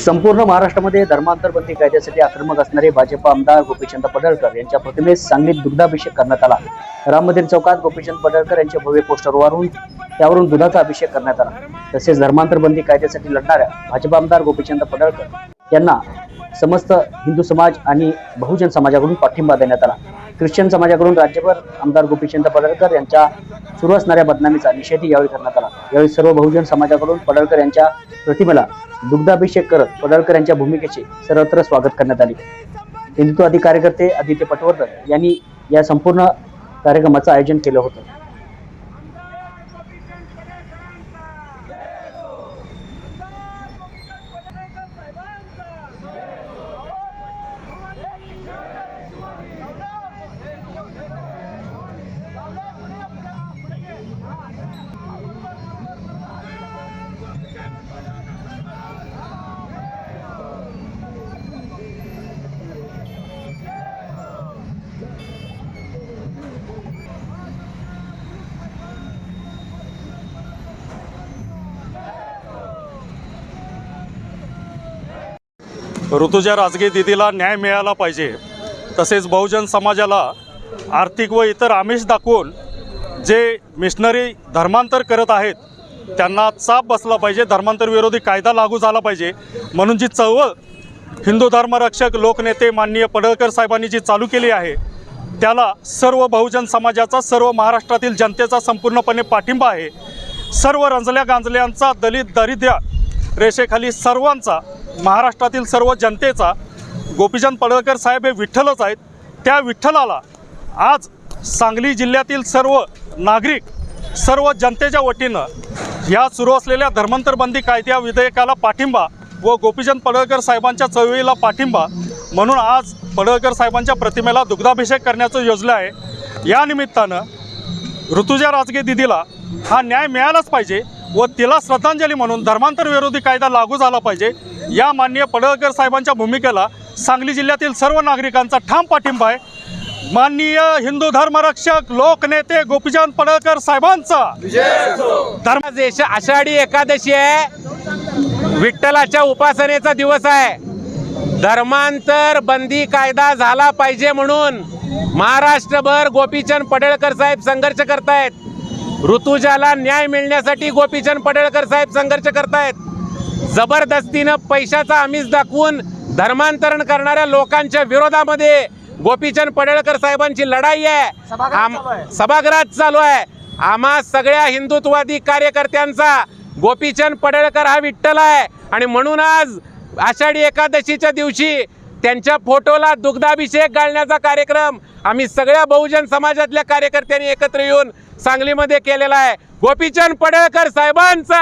संपूर्ण महाराष्ट्रामध्ये धर्मांतर बंदी कायद्यासाठी आक्रमक असणारे भाजपा आमदार गोपीचंद पडळकर यांच्या प्रतिमेस सांगलीत दुग्धाभिषेक करण्यात आला. राम मंदिर चौकात गोपीचंद पडळकर यांचे भव्य पोस्टर पोस्टरवरून त्यावरून दुधाचा अभिषेक करण्यात आला. तसेच धर्मांतर बंदी कायद्यासाठी लढणाऱ्या भाजपा आमदार गोपीचंद पडळकर यांना समस्त हिंदू समाज आणि बहुजन समाजाकडून पाठिंबा देण्यात आला. ख्रिश्चन समाजाकडून राज्यभर आमदार गोपीचंद पडळकर यांच्या सुरू असणाऱ्या बदनामीचा निषेधही यावेळी करण्यात आला. यावेळी सर्व बहुजन समाजाकडून पडळकर यांच्या प्रतिमेला दुग्धाभिषेक करत पडळकर यांच्या भूमिकेचे सर्वत्र स्वागत करण्यात आले. हिंदुत्ववादी कार्यकर्ते आदित्य पटवर्धन यांनी या संपूर्ण कार्यक्रमाचं आयोजन केलं होतं. ऋतुजा राजगे दिदीला न्याय मिळाला पाहिजे. तसेच बहुजन समाजाला आर्थिक व इतर आमिष दाखवून जे मिशनरी धर्मांतर करत आहेत त्यांना चाप बसला पाहिजे धर्मांतर विरोधी कायदा लागू झाला पाहिजे. म्हणून जी चळवळ हिंदू धर्मरक्षक लोकनेते माननीय पडळकर साहेबांनी जी चालू केली आहे त्याला सर्व बहुजन समाजाचा सर्व महाराष्ट्रातील जनतेचा संपूर्णपणे पाठिंबा आहे. सर्व रंजल्या गांजल्यांचा दलित दारिद्र्य रेषेखाली सर्वांचा महाराष्ट्रातील सर्व जनतेचा गोपीचंद पडळकर साहेब हे विठ्ठलच आहेत. त्या विठ्ठलाला आज सांगली जिल्ह्यातील सर्व नागरिक सर्व जनतेच्या वतीनं ह्या सुरू असलेल्या धर्मांतरबंदी कायद्या विधेयकाला पाठिंबा व गोपीचंद पडळकर साहेबांच्या चळवळीला पाठिंबा म्हणून आज पडळकर साहेबांच्या प्रतिमेला दुग्धाभिषेक करण्याचं योजलं आहे. या निमित्तानं ऋतुजा राजगे दिदीला हा न्याय मिळालाच पाहिजे व तिला श्रद्धांजली म्हणून धर्मांतर विरोधी कायदा लागू झाला पाहिजे. या माननीय पडळकर साहेबांच्या भूमिकेला सांगली जिल्ह्यातील सर्व नागरिकांचा ठाम पाठिंबा आहे. माननीय हिंदू धर्मरक्षक लोकनेते गोपीचंद पडळकर साहेबांचा. धर्म आषाढी एकादशी आहे. विठ्ठलाच्या उपासनेचा दिवस आहे. धर्मांतर बंदी कायदा झाला पाहिजे म्हणून महाराष्ट्रभर गोपीचंद पडळकर साहेब संघर्ष करतायत. ऋतुजाला न्याय मिळण्यासाठी गोपीचंद पडळकर साहेब संघर्ष करतायत. जबरदस्तीनं पैशाचा आमिष दाखवून धर्मांतरण करणाऱ्या लोकांच्या विरोधामध्ये गोपीचंद पडळकर साहेबांची लढाई आहे. सभागृहात चालू आहे. आम्हा सगळ्या हिंदुत्ववादी कार्यकर्त्यांचा गोपीचंद पडळकर हा विठ्ठल आहे. आणि म्हणून आज आषाढी एकादशीच्या दिवशी त्यांच्या फोटोला दुग्धाभिषेक घालण्याचा कार्यक्रम आम्ही सगळ्या बहुजन समाजातल्या कार्यकर्त्यांनी एकत्र येऊन सांगलीमध्ये केलेला आहे. गोपीचंद पडळकर साहेबांचा!